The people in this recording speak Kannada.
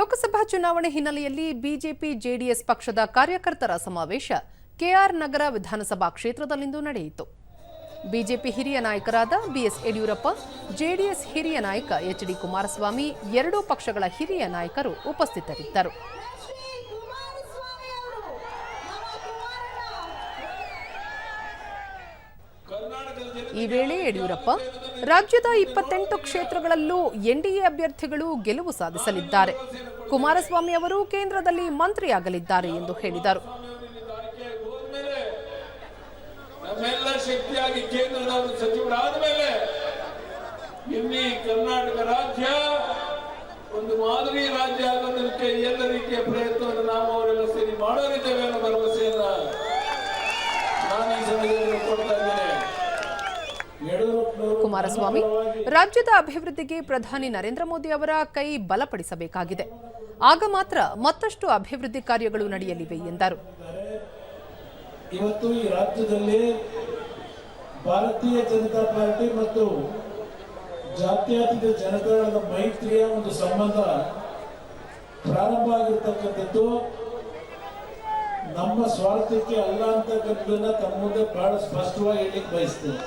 ಲೋಕಸಭಾ ಚುನಾವಣೆ ಹಿನ್ನೆಲೆಯಲ್ಲಿ ಬಿಜೆಪಿ ಜೆಡಿಎಸ್ ಪಕ್ಷದ ಕಾರ್ಯಕರ್ತರ ಸಮಾವೇಶ ಕೆಆರ್ ನಗರ ವಿಧಾನಸಭಾ ಕ್ಷೇತ್ರದಲ್ಲಿಂದು ನಡೆಯಿತು. ಬಿಜೆಪಿ ಹಿರಿಯ ನಾಯಕರಾದ ಬಿಎಸ್ ಯಡಿಯೂರಪ್ಪ, ಜೆಡಿಎಸ್ ಹಿರಿಯ ನಾಯಕ ಎಚ್ ಡಿ ಕುಮಾರಸ್ವಾಮಿ, ಎರಡೂ ಪಕ್ಷಗಳ ಹಿರಿಯ ನಾಯಕರು ಉಪಸ್ಥಿತರಿದ್ದರು. ಈ ವೇಳೆ ಯಡಿಯೂರಪ್ಪ, ರಾಜ್ಯದ ಇಪ್ಪತ್ತೆಂಟು ಕ್ಷೇತ್ರಗಳಲ್ಲೂ ಎನ್ಡಿಎ ಅಭ್ಯರ್ಥಿಗಳು ಗೆಲುವು ಸಾಧಿಸಲಿದ್ದಾರೆ. ಕುಮಾರಸ್ವಾಮಿ ಅವರು ಕೇಂದ್ರದಲ್ಲಿ ಮಂತ್ರಿಯಾಗಲಿದ್ದಾರೆ ಎಂದು ಹೇಳಿದರು. ಶಕ್ತಿಯಾಗಿ ಸಚಿವರಾದ ಮೇಲೆ ಕರ್ನಾಟಕ ರಾಜ್ಯ ಒಂದು ಮಾದರಿ ರಾಜ್ಯ ಆಗೋದಕ್ಕೆ ಎಲ್ಲ ರೀತಿಯ ಪ್ರಯತ್ನವನ್ನು ನಾವು ಅವರೆಲ್ಲ ಸೇರಿ ಮಾಡೋರಿದ್ದೇವೆ ಅನ್ನೋ ಭರವಸೆಯನ್ನ ನಾನು ಈ ಸಮಯದಲ್ಲಿ ಕೊಡ್ತಾ ಇದ್ದೇನೆ. ಕುಮಾರಸ್ವಾಮಿ, ರಾಜ್ಯದ ಅಭಿವೃದ್ಧಿಗೆ ಪ್ರಧಾನಿ ನರೇಂದ್ರ ಮೋದಿ ಅವರ ಕೈ ಬಲಪಡಿಸಬೇಕಾಗಿದೆ. ಆಗ ಮಾತ್ರ ಮತ್ತಷ್ಟು ಅಭಿವೃದ್ಧಿ ಕಾರ್ಯಗಳು ನಡೆಯಲಿವೆ ಎಂದರು. ಇವತ್ತು ಈ ರಾಜ್ಯದಲ್ಲಿ ಭಾರತೀಯ ಜನತಾ ಪಾರ್ಟಿ ಮತ್ತು ಜಾತ್ಯತೀತ ಜನತಾದಳದ ಮೈತ್ರಿಯ ಒಂದು ಸಂಬಂಧ ಪ್ರಾರಂಭ ಆಗಿರ್ತಕ್ಕಂಥದ್ದು. ನಮ್ಮ ಸ್ವಾರ್ಥಕ್ಕೆ ಅಲ್ಲ ಅಂತಕ್ಕಂಥದ್ದನ್ನ ತಮ್ಮ ಮುಂದೆ ಬಹಳ ಸ್ಪಷ್ಟವಾಗಿ ಹೇಳಿಕ್ ಬಯಸ್ತೇನೆ.